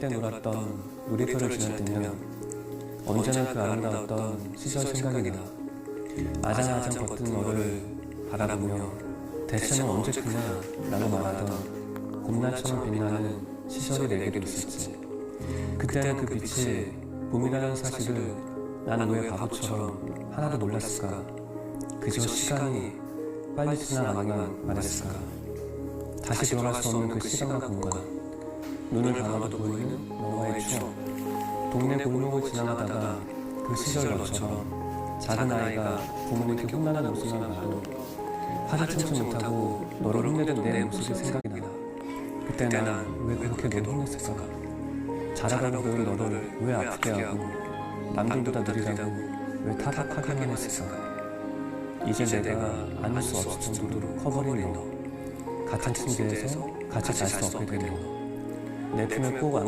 때 놀았던 놀이터를 지날 때면 언제나 그 아름다웠던 시절 생각이 나. 아장아장 걷던 너를 바라보며 대체는 언제 크냐 라고 말하던 봄날처럼 빛나는 시절이 내게도 있었지. 그때는 그 빛이 봄이라는 사실을 나는 왜 바보처럼 하나도 몰랐을까? 그저 시간이 빨리 지나가기만 바랬을까? 다시 돌아갈 수 없는 그 시간과 공간 눈을 감아도 보이는 너와의 추억. 동네 골목을 지나가다가 그 시절 너처럼 작은 아이가 부모님께 혼나는 모습만 봐도 화를 참지 못하고 너를 혼내던 내 모습이 생각이 나 그때 난 왜 그렇게 너를 혼냈을까? 자라가는 그 너를 왜 아프게 하고 남들보다 느리다고 왜 타박하게만 했을까? 이제 내가 안을 수 없을 정도로 커버린 너. 같은 침대에서 같이 잘 수 없게 된 너 내 품에 꼭